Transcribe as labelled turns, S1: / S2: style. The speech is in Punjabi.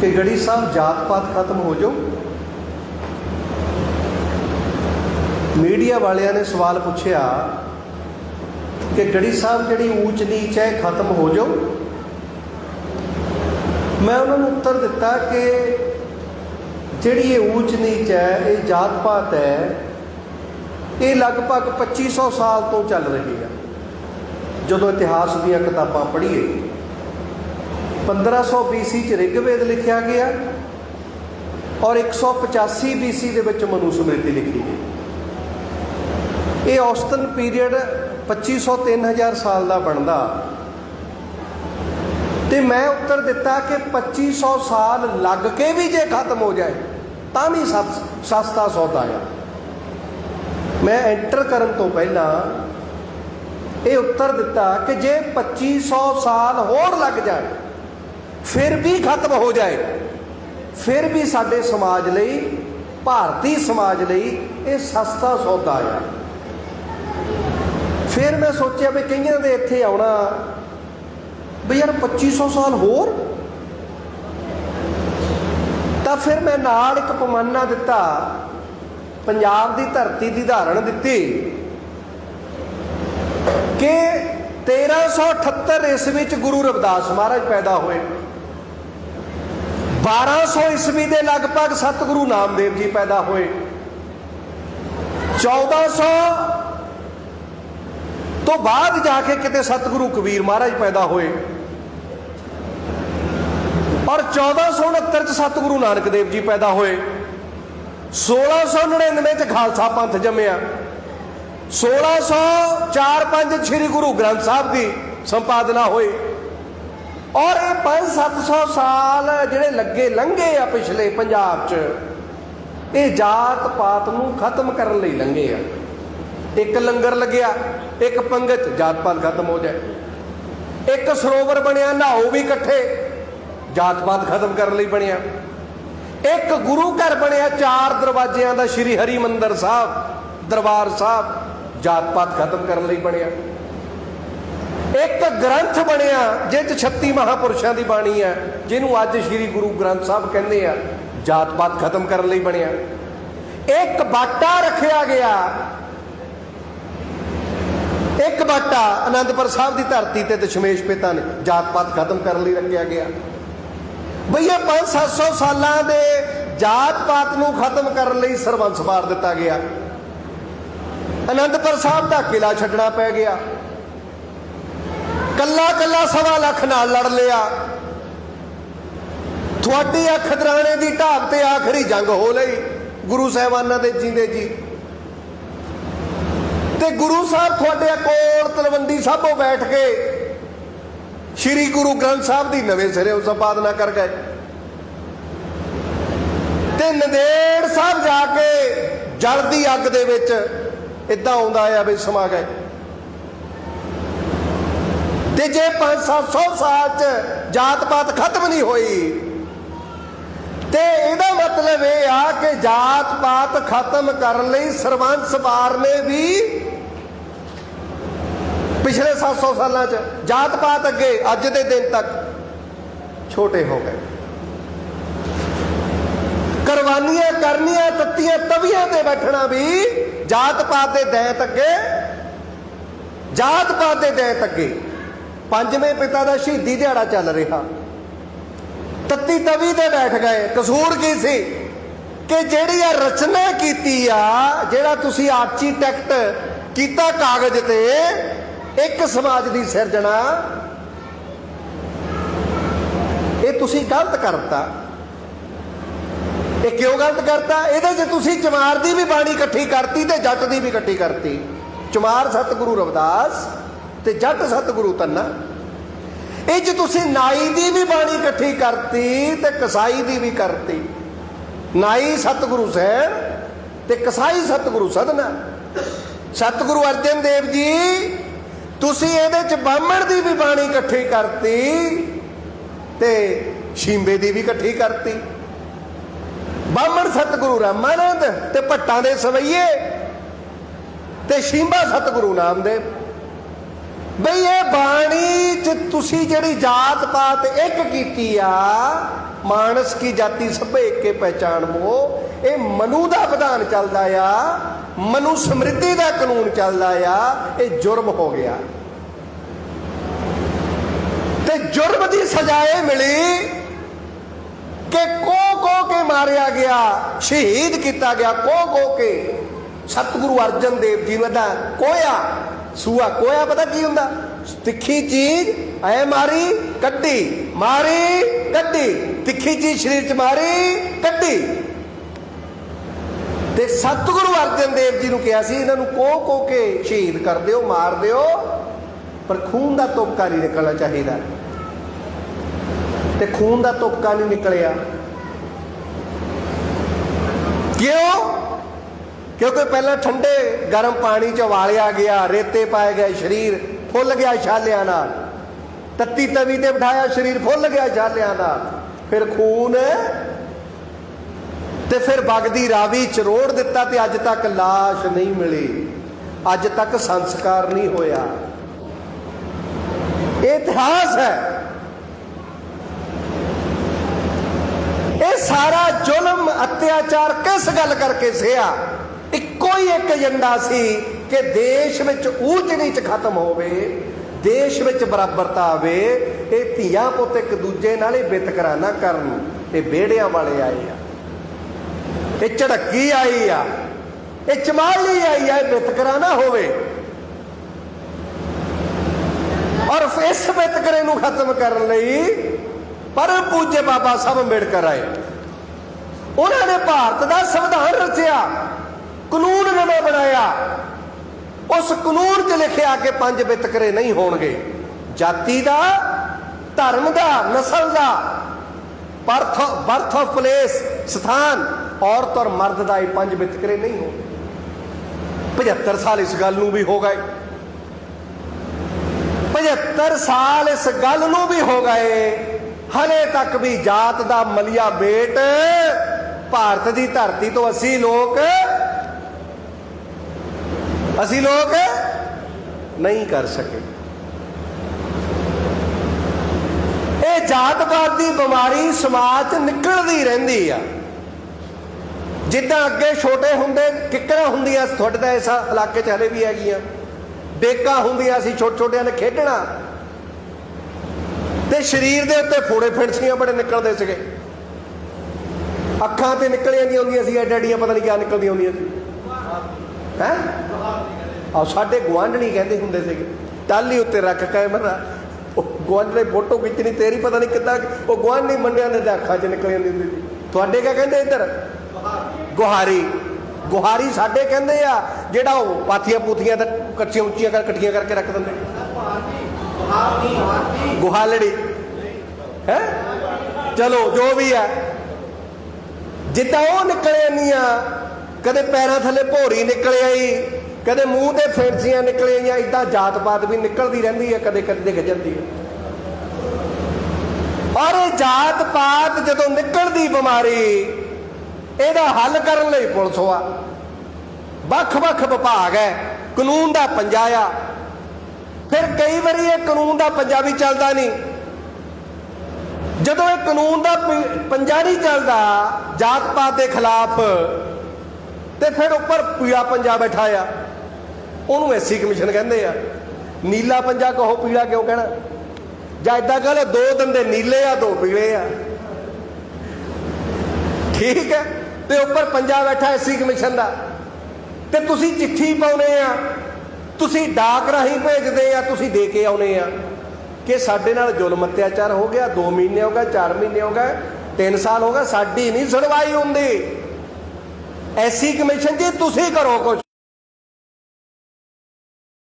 S1: ਕਿ ਗੜੀ ਸਾਹਿਬ ਜਾਤ ਪਾਤ ਖਤਮ ਹੋ ਜਾਓ। ਮੀਡੀਆ ਵਾਲਿਆਂ ਨੇ ਸਵਾਲ ਪੁੱਛਿਆ ਕਿ ਗੜੀ ਸਾਹਿਬ ਜਿਹੜੀ ਊਚ ਨੀਚ ਹੈ, ਇਹ ਖਤਮ ਹੋ ਜਾਓ। ਮੈਂ ਉਹਨਾਂ ਨੂੰ ਉੱਤਰ ਦਿੱਤਾ ਕਿ ਜਿਹੜੀ ਇਹ ਊਚ ਨੀਚ ਹੈ, ਇਹ ਜਾਤ ਪਾਤ ਹੈ, ਇਹ ਲਗਭਗ 2500 ਸਾਲ ਤੋਂ ਚੱਲ ਰਹੀ ਹੈ। ਜਦੋਂ ਇਤਿਹਾਸ ਦੀਆਂ ਕਿਤਾਬਾਂ ਪੜ੍ਹੀਏ। 1500 BC ਚ ਰਿਗਵੇਦ ਲਿਖਿਆ ਗਿਆ ਔਰ 185 BC ਦੇ ਵਿੱਚ ਮਨੂ ਸਮ੍ਰਿਤੀ ਲਿਖੀ ਗਈ। ਇਹ ਔਸਤਨ ਪੀਰੀਅਡ 2500 3000 ਸਾਲ ਦਾ ਬਣਦਾ। ਤੇ ਮੈਂ ਉੱਤਰ ਦਿੱਤਾ ਕਿ 2500 ਸਾਲ ਲੱਗ ਕੇ ਵੀ ਜੇ ਖਤਮ ਹੋ ਜਾਏ, ਤਾਂ ਵੀ ਸਸ- ਸਸਤਾ ਸੌਦਾ ਆ। ਮੈਂ ਐਂਟਰ ਕਰਨ ਤੋਂ ਪਹਿਲਾਂ ਇਹ ਉੱਤਰ ਦਿੱਤਾ ਕਿ ਜੇ 2500 ਸਾਲ ਹੋਰ ਲੱਗ ਜਾਣ ਫਿਰ ਵੀ ਖਤਮ ਹੋ ਜਾਏ। ਫਿਰ ਵੀ ਸਾਡੇ ਸਮਾਜ ਲਈ, ਭਾਰਤੀ ਸਮਾਜ ਲਈ ਇਹ ਸਸਤਾ ਸੌਦਾ ਆ। ਫਿਰ ਮੈਂ ਸੋਚਿਆ ਵੀ ਕਈਆਂ ਦੇ ਇੱਥੇ ਆਉਣਾ, ਵੀ ਯਾਰ 2500 ਸਾਲ ਹੋਰ? ਤਾਂ ਫਿਰ ਮੈਂ ਨਾਲ ਇੱਕ ਪਮਾਨਾ ਦਿੱਤਾ, ਪੰਜਾਬ ਦੀ ਧਰਤੀ ਦੀ ਧਾਰਨ ਦਿੱਤੀ ਕਿ 1378 ਈਸਵੀ ਚ ਗੁਰੂ ਰਵਿਦਾਸ ਮਹਾਰਾਜ ਪੈਦਾ ਹੋਏ। 1200 ਈਸਵੀ ਦੇ ਲਗਭਗ ਸਤਿਗੁਰੂ ਨਾਮਦੇਵ ਜੀ ਪੈਦਾ ਹੋਏ। 1400 ਤੋਂ ਬਾਅਦ ਜਾ ਕੇ ਕਿਤੇ ਸਤਿਗੁਰੂ ਕਬੀਰ ਮਹਾਰਾਜ ਪੈਦਾ ਹੋਏ। ਔਰ 1469 ਚ ਸਤਿਗੁਰੂ ਨਾਨਕ ਦੇਵ ਜੀ ਪੈਦਾ ਹੋਏ। 1699 ਚ ਖਾਲਸਾ ਪੰਥ ਜੰਮਿਆ। 1604-5 ਸ੍ਰੀ ਗੁਰੂ ਗ੍ਰੰਥ ਸਾਹਿਬ ਦੀ ਸੰਪਾਦਨਾ ਹੋਈ। ਔਰ ਇਹ 5-700 ਸਾਲ ਜਿਹੜੇ ਲੱਗੇ ਲੰਘੇ ਆ ਪਿਛਲੇ ਪੰਜਾਬ 'ਚ, ਇਹ ਜਾਤ ਪਾਤ ਨੂੰ ਖਤਮ ਕਰਨ ਲਈ ਲੰਘੇ ਆ। ਇੱਕ ਲੰਗਰ ਲੱਗਿਆ, ਇੱਕ ਪੰਗਤ, ਜਾਤ ਪਾਤ ਖਤਮ ਹੋ ਜਾਏ। ਇੱਕ ਸਰੋਵਰ ਬਣਿਆ, ਨਹਾਓ ਵੀ ਇਕੱਠੇ, ਜਾਤ ਪਾਤ ਖਤਮ ਕਰਨ ਲਈ ਬਣਿਆ। ਇੱਕ ਗੁਰੂ ਘਰ ਬਣਿਆ, ਚਾਰ ਦਰਵਾਜ਼ਿਆਂ ਦਾ ਸ਼੍ਰੀ ਹਰੀ ਮੰਦਰ ਸਾਹਿਬ, ਦਰਬਾਰ ਸਾਹਿਬ, ਜਾਤ ਪਾਤ ਖਤਮ ਕਰਨ ਲਈ ਬਣਿਆ। ਇੱਕ ਗ੍ਰੰਥ ਬਣਿਆ, ਜਿਹ 'ਚ 36 ਮਹਾਪੁਰਸ਼ਾਂ ਦੀ ਬਾਣੀ ਹੈ, ਜਿਹਨੂੰ ਅੱਜ ਸ਼੍ਰੀ ਗੁਰੂ ਗ੍ਰੰਥ ਸਾਹਿਬ ਕਹਿੰਦੇ ਆ, ਜਾਤ ਪਾਤ ਖਤਮ ਕਰਨ ਲਈ ਬਣਿਆ। ਇੱਕ ਬਾਟਾ ਰੱਖਿਆ ਗਿਆ। ਇੱਕ ਬਾਟਾ ਆਨੰਦਪੁਰ ਸਾਹਿਬ ਦੀ ਧਰਤੀ ਤੇ ਦਸ਼ਮੇਸ਼ ਪਿਤਾ ਨੇ ਜਾਤ ਪਾਤ ਖਤਮ ਕਰਨ ਲਈ ਰੱਖਿਆ ਗਿਆ। ਬਈ ਇਹ 5-700 ਸਾਲਾਂ ਦੇ ਜਾਤ ਪਾਤ ਨੂੰ ਖਤਮ ਕਰਨ ਲਈ ਸਰਬੰਸ ਮਾਰ ਦਿੱਤਾ ਗਿਆ। ਆਨੰਦਪੁਰ ਸਾਹਿਬ ਦਾ ਕਿਲਾ ਛੱਡਣਾ ਪੈ ਗਿਆ। ਕੱਲਾ ਕੱਲਾ ਸਵਾ ਲੱਖ ਨਾਲ ਲੜ ਲਿਆ। ਤੁਹਾਡੀ ਅੱਖ ਦਰਾਣੇ ਦੀ ਢਾਬ ਤੇ ਆਖਰੀ ਜੰਗ ਹੋ ਲਈ, ਗੁਰੂ ਸਾਹਿਬਾਨਾਂ ਦੇ ਜਿੰਦੇ ਜੀ। ਤੇ ਗੁਰੂ ਸਾਹਿਬ ਤੁਹਾਡੇ ਕੋਲ ਤਲਵੰਡੀ ਸਾਹਿਬੋਂ ਬੈਠ ਕੇ ਸ਼੍ਰੀ ਗੁਰੂ ਗ੍ਰੰਥ ਸਾਹਿਬ ਦੀ ਨਵੇਂ ਸਿਰੇ ਸੰਪਾਦਨਾ ਕਰ ਗਏ। ਤੇ ਨੰਦੇੜ ਸਾਹਿਬ ਜਾ ਕੇ ਜਲਦੀ ਅੱਗ ਦੇ ਵਿੱਚ ਇਦਾਂ ਆਉਂਦਾ ਆ ਵੀ ਸਮਾ ਗਏ। ਤੇ ਜੇ 5-700 ਸਾਲ ਚ ਜਾਤ ਪਾਤ ਖਤਮ ਨਹੀਂ ਹੋਈ, ਤੇ ਇਹਦਾ ਮਤਲਬ ਇਹ ਆ ਕਿ ਜਾਤ ਪਾਤ ਖਤਮ ਕਰਨ ਲਈ ਸਰਬੰਸ ਬਾਰ ਨੇ ਵੀ ਪਿਛਲੇ 700 ਸਾਲਾਂ ਚ, ਜਾਤ ਪਾਤ ਅੱਗੇ, ਅੱਜ ਦੇ ਦਿਨ ਤੱਕ ਛੋਟੇ ਹੋ ਗਏ। ਕੁਰਬਾਨੀਆਂ ਕਰਨੀਆਂ, ਤੱਤੀਆਂ, ਤਵੀਆਂ ਤੇ ਬੈਠਣਾ ਵੀ ਜਾਤ ਪਾਤ ਦੇ ਦੈਂਤ ਅੱਗੇ, ਜਾਤ ਪਾਤ ਦੇ ਦੈਂਤ ਅੱਗੇ। ਪੰਜਵੇਂ ਪਿਤਾ ਦਾ ਸ਼ਹੀਦੀ ਦਿਹਾੜਾ ਚੱਲ ਰਿਹਾ। ਤੱਤੀ ਤਵੀ ਤੇ ਬੈਠ ਗਏ। ਕਸੂਰ ਕੀ ਸੀ? ਕਿ ਜਿਹੜੀ ਆ ਰਚਨਾ ਕੀਤੀ ਆ, ਜਿਹੜਾ ਤੁਸੀਂ ਆਰਕੀਟੈਕਟ ਕੀਤਾ ਕਾਗਜ਼ ਤੇ, ਇੱਕ ਸਮਾਜ ਦੀ ਸਿਰਜਣਾ, ਇਹ ਤੁਸੀਂ ਗਲਤ ਕਰਤਾ। ਇਹ ਕਿਉਂ ਗਲਤ ਕਰਤਾ? ਇਹਦੇ 'ਚ ਤੁਸੀਂ ਚਮਾਰ ਦੀ ਵੀ ਬਾਣੀ ਇਕੱਠੀ ਕਰਤੀ ਤੇ ਜੱਟ ਦੀ ਵੀ ਇਕੱਠੀ ਕਰਤੀ। ਚਮਾਰ ਸਤਿਗੁਰੂ ਰਵਿਦਾਸ ਤੇ ਜੱਟ ਸਤਿਗੁਰੂ ਤੰਨਾ। ਇਹ 'ਚ ਤੁਸੀਂ ਨਾਈ ਦੀ ਵੀ ਬਾਣੀ ਇਕੱਠੀ ਕਰਤੀ ਤੇ ਕਸਾਈ ਦੀ ਵੀ ਕਰਤੀ। ਨਾਈ ਸਤਿਗੁਰੂ ਸੈਣ ਤੇ ਕਸਾਈ ਸਤਿਗੁਰੂ ਸਦਨਾ। ਸਤਿਗੁਰੂ ਅਰਜਨ ਦੇਵ ਜੀ, ਤੁਸੀਂ ਇਹਦੇ 'ਚ ਬਾਹਮਣ ਦੀ ਵੀ ਬਾਣੀ ਇਕੱਠੀ ਕਰਤੀ ਤੇ ਸ਼ੀਂਬੇ ਦੀ ਵੀ ਇਕੱਠੀ ਕਰਤੀ। ਬਾਹਮਣ ਸਤਿਗੁਰੂ ਰਾਮਾਨੰਦ ਤੇ ਭੱਟਾਂ ਦੇ ਸਵਈਏ ਤੇ ਸ਼ੀਂਬਾ ਸਤਿਗੁਰੂ ਨਾਮਦੇਵ। ਬਈ ਇਹ ਬਾਣੀ ਚ ਤੁਸੀਂ ਜਿਹੜੀ ਜਾਤ ਪਾਤ ਇੱਕ ਕੀਤੀ ਆ, ਮਾਨਸ ਕੀ ਜਾਤੀ ਸਭੇ ਏਕੇ ਪਹਿਚਾਨ ਮੋ ਇਹ ਮਨੂ ਦਾ ਵਿਧਾਨ ਚੱਲਦਾ ਆ, ਮਨੂ ਸਮ੍ਰਿੱਧੀ ਦਾ ਕਾਨੂੰਨ ਚੱਲਦਾ ਆ, ਇਹ ਜੁਰਮ ਹੋ ਗਿਆ। ਤੇ ਜੁਰਮ ਦੀ ਸਜ਼ਾ ਇਹ ਮਿਲੀ ਕਿ ਕੋ ਕੋ ਕੇ ਮਾਰਿਆ ਗਿਆ, ਸ਼ਹੀਦ ਕੀਤਾ ਗਿਆ ਕੋ ਕੋ ਕੇ, ਸਤਿਗੁਰੂ ਅਰਜਨ ਦੇਵ ਜੀ ਨੇ ਤਾਂ ਕੋਇਆ ਸੂਆ ਕੋਇਆ ਪਤਾ ਕੀ ਹੁੰਦਾ? ਤਿੱਖੀ ਚੀਜ਼, ਐ ਮਾਰੀ ਕੱਢੀ ਮਾਰੀ ਕੱਢੀ ਤਿੱਖੀ ਚੀਜ਼ ਸਰੀਰ ਚ ਮਾਰੀ ਕੱਢੀ ਤੇ ਸਤਿਗੁਰੂ ਅਰਜਨ ਦੇਵ ਜੀ ਨੂੰ ਕਿਹਾ ਸੀ, ਇਹਨਾਂ ਨੂੰ ਕੋ ਕੋ ਕੇ ਸ਼ਹੀਦ ਕਰ ਦਿਓ, ਮਾਰ ਦਿਓ, ਪਰ ਖੂਨ ਦਾ ਤੁਪਕਾ ਨਹੀਂ ਨਿਕਲਣਾ ਚਾਹੀਦਾ। ਤੇ ਖੂਨ ਦਾ ਤੁਪਕਾ ਨਹੀਂ ਨਿਕਲਿਆ। ਕਿਉਂ? ਕਿਉਂਕਿ ਪਹਿਲਾਂ ਠੰਡੇ ਗਰਮ ਪਾਣੀ ਚ ਵਾਲਿਆ ਗਿਆ, ਰੇਤੇ ਪਾਏ ਗਏ, ਸਰੀਰ ਫੁੱਲ ਗਿਆ ਛਾਲਿਆਂ ਨਾਲ। ਤੱਤੀ ਤਵੀ ਤੇ ਬਿਠਾਇਆ, ਸਰੀਰ ਫੁੱਲ ਗਿਆ ਛਾਲਿਆਂ ਨਾਲ। ਫਿਰ ਖੂਨ ਤੇ ਫਿਰ ਬਗਦੀ ਰਾਵੀ ਚ ਰੋੜ ਦਿੱਤਾ ਤੇ ਅੱਜ ਤੱਕ লাশ ਨਹੀਂ ਮਿਲੀ। ਅੱਜ ਤੱਕ ਸੰਸਕਾਰ ਨਹੀਂ ਹੋਇਆ। ਇਹ ਇਤਿਹਾਸ ਹੈ। ਇਹ ਸਾਰਾ ਜ਼ੁਲਮ, ਅਤਿਆਚਾਰ ਕਿਸ ਗੱਲ ਕਰਕੇ ਸਿਆ? ਇੱਕੋ ਹੀ ਇੱਕ ਏਜੰਡਾ ਸੀ ਕਿ ਦੇਸ਼ ਵਿੱਚ ਊਚ ਨੀਚ ਖਤਮ ਹੋਵੇ, ਦੇਸ਼ ਵਿੱਚ ਬਰਾਬਰਤਾ ਆਵੇ, ਇਹ ਧੀਆਂ ਪੁੱਤ ਇੱਕ ਦੂਜੇ ਨਾਲ ਹੀ ਵਿਤਕਰਾ ਨਾ ਕਰਨ ਇਹ ਬੇੜਿਆਂ ਵਾਲੇ ਆਏ ਆ। ਇਹ ਝੜਕੀ ਆਈ ਆ, ਇਹ ਚਮਾਲੀ ਆਈ ਆ, ਇਹ ਵਿਤਕਰਾ ਨਾ ਹੋਵੇ। ਔਰ ਇਸ ਵਿਤਕਰੇ ਨੂੰ ਖਤਮ ਕਰਨ ਲਈ ਪਰਮ ਪੂਜੇ ਬਾਬਾ ਸਾਹਿਬ ਅੰਬੇਡਕਰ ਆਏ। ਉਹਨਾਂ ਨੇ ਭਾਰਤ ਦਾ ਸੰਵਿਧਾਨ ਰਚਿਆ। ਕਾਨੂੰਨ ਨਵਾਂ ਬਣਾਇਆ। ਉਸ ਕਾਨੂੰਨ 'ਚ ਲਿਖਿਆ ਕਿ ਪੰਜ ਵਿਤਕਰੇ ਨਹੀਂ ਹੋਣਗੇ। ਜਾਤੀ ਦਾ, ਧਰਮ ਦਾ, ਨਸਲ ਦਾ ਬਰਥ ਬਰਥ ਆਫ ਪਲੇਸ ਸਥਾਨ, ਔਰਤ ਔਰ ਮਰਦ ਦਾ ਇਹ ਪੰਜ ਵਿਤਕਰੇ ਨਹੀਂ ਹੋਣਗੇ। 75 ਸਾਲ ਇਸ ਗੱਲ ਨੂੰ ਵੀ ਹੋ ਗਏ। 75 ਸਾਲ ਇਸ ਗੱਲ ਨੂੰ ਵੀ ਹੋ ਗਏ। ਹਲੇ ਤੱਕ ਵੀ ਜਾਤ ਦਾ ਮਲਿਆ ਬੇਟ, ਭਾਰਤ ਦੀ ਧਰਤੀ ਤੋਂ ਅਸੀਂ ਲੋਕ ਅਸੀਂ ਲੋਕ ਨਹੀਂ ਕਰ ਸਕੇ। ਇਹ ਜਾਤਵਾਦ ਦੀ ਬਿਮਾਰੀ ਸਮਾਜ 'ਚ ਨਿਕਲਦੀ ਰਹਿੰਦੀ ਆ। ਜਿੱਦਾਂ ਅੱਗੇ ਛੋਟੇ ਹੁੰਦੇ, ਕਿੱਕਰਾਂ ਹੁੰਦੀਆਂ ਤੁਹਾਡੇ ਤਾਂ ਇਸ ਇਲਾਕੇ 'ਚ ਹਲੇ ਵੀ ਹੈਗੀਆਂ। ਡੇਕਾਂ ਹੁੰਦੀਆਂ ਸੀ ਛੋਟੇ ਛੋਟਿਆਂ ਨੇ ਖੇਡਣਾ। ਤੇ ਸਰੀਰ ਦੇ ਉੱਤੇ ਫੋੜੇ ਫਿੰਸੀਆਂ ਬੜੇ ਨਿਕਲਦੇ ਸੀਗੇ। ਅੱਖਾਂ ਤੇ ਨਿਕਲੀਆਂ ਦੀਆਂ ਹੁੰਦੀਆਂ ਸੀ ਐਡਡੀਆਂ ਪਤਾ ਨਹੀਂ ਕਿਆ ਨਿਕਲਦੀਆਂ ਹੁੰਦੀਆਂ ਸੀ। ਹੈ? ਆ ਸਾਡੇ ਗੁਆਂਢਣੀ ਕਹਿੰਦੇ ਹੁੰਦੇ ਸੀਗੇ ਟਾਲੀ ਉੱਤੇ ਰੱਖ ਕੈਮਰਾ ਉਹ ਗੁਆਂਢਣੇ ਫੋਟੋ ਖਿੱਚਣੀ, ਤੇਰੀ ਪਤਾ ਨਹੀਂ ਕਿੱਦਾਂ, ਉਹ ਗੁਆਂਢਣੀ ਮੰਡਿਆਂ ਦੇ ਅੱਖਾਂ 'ਚ ਨਿਕਲ ਜਾਂਦੀ ਹੁੰਦੀ ਸੀ। ਤੁਹਾਡੇ ਕਿਆ ਕਹਿੰਦੇ ਇੱਧਰ? ਗੁਹਾਰੀ। ਗੁਹਾਰੀ ਸਾਡੇ ਕਹਿੰਦੇ ਆ, ਜਿਹੜਾ ਉਹ ਪਾਥੀਆਂ ਪੂਥੀਆਂ ਤਾਂ ਕੱਚੀਆਂ ਉੱਚੀਆਂ ਕਰ ਇਕੱਠੀਆਂ ਕਰਕੇ ਰੱਖ ਦਿੰਦੇ। ਗੁਹਾਲੜੀ। ਹੈ? ਚਲੋ, ਜੋ ਵੀ ਹੈ ਜਿੱਦਾਂ ਉਹ ਨਿਕਲੇ ਨਹੀਂ ਕਦੇ ਪੈਰਾਂ ਥੱਲੇ ਭੋਰੀ ਨਿਕਲ ਆਈ ਕਦੇ ਮੂੰਹ ਤੇ ਫੇਰਸੀਆਂ ਨਿਕਲ ਆਈਆਂ ਇਦਾਂ ਜਾਤ ਪਾਤ ਵੀ ਨਿਕਲਦੀ ਰਹਿੰਦੀ ਹੈ ਕਦੇ ਕਦੇ ਦਿਖ ਜਾਂਦੀ ਹੈ। ਔਰ ਇਹ ਜਾਤ ਪਾਤ ਜਦੋਂ ਨਿਕਲਦੀ ਬਿਮਾਰੀ, ਇਹਦਾ ਹੱਲ ਕਰਨ ਲਈ ਪੁਲਿਸ ਆ। ਵੱਖ-ਵੱਖ ਵਿਭਾਗ ਹੈ, ਕਾਨੂੰਨ ਦਾ ਪੰਜਾ ਆ। ਫਿਰ ਕਈ ਵਾਰੀ ਇਹ ਕਾਨੂੰਨ ਦਾ ਪੰਜਾ ਵੀ ਚੱਲਦਾ ਨਹੀਂ। ਜਦੋਂ ਇਹ ਕਾਨੂੰਨ ਦਾ ਪ- ਪੰਜਾ ਨਹੀਂ ਚੱਲਦਾ ਜਾਤ ਪਾਤ ਦੇ ਖਿਲਾਫ, ਤੇ ਫਿਰ ਉੱਪਰ ਪੀਲਾ ਪੰਜਾ ਬੈਠਾ ਆ। ਉਹਨੂੰ ਐਸੀ ਕਮਿਸ਼ਨ ਕਹਿੰਦੇ ਆ। ਨੀਲਾ ਪੰਜਾ ਕਹੋ, ਪੀਲਾ ਕਿਉਂ ਕਹਿਣਾ? ਜਾਂ ਇਦਾਂ ਕਹ ਲਓ, ਦੋ ਦੰਦੇ ਨੀਲੇ ਆ, ਦੋ ਪੀਲੇ ਆ। ਠੀਕ ਹੈ? ਤੇ ਉੱਪਰ ਪੰਜਾ ਬੈਠਾ ਐਸੀ ਕਮਿਸ਼ਨ ਦਾ। ਤੇ ਤੁਸੀਂ ਚਿੱਠੀ ਪਾਉਨੇ ਆ। ਤੁਸੀਂ ਡਾਕ ਰਾਹੀਂ ਭੇਜਦੇ ਆ, ਤੁਸੀਂ ਦੇ ਕੇ ਆਉਨੇ ਆ। ਕਿ ਸਾਡੇ ਨਾਲ ਜ਼ੁਲਮ ਅਤਿਆਚਾਰ ਹੋ ਗਿਆ 2 ਮਹੀਨੇ ਹੋ ਗਏ 4 ਮਹੀਨੇ ਹੋ ਗਏ 3 ਸਾਲ ਹੋ ਗਏ, ਸਾਡੀ ਨਹੀਂ ਸੁਣਵਾਈ ਹੁੰਦੀ। ਐਸੀ ਕਮਿਸ਼ਨ ਜੀ, ਤੁਸੀਂ ਕਰੋ ਕੁਝ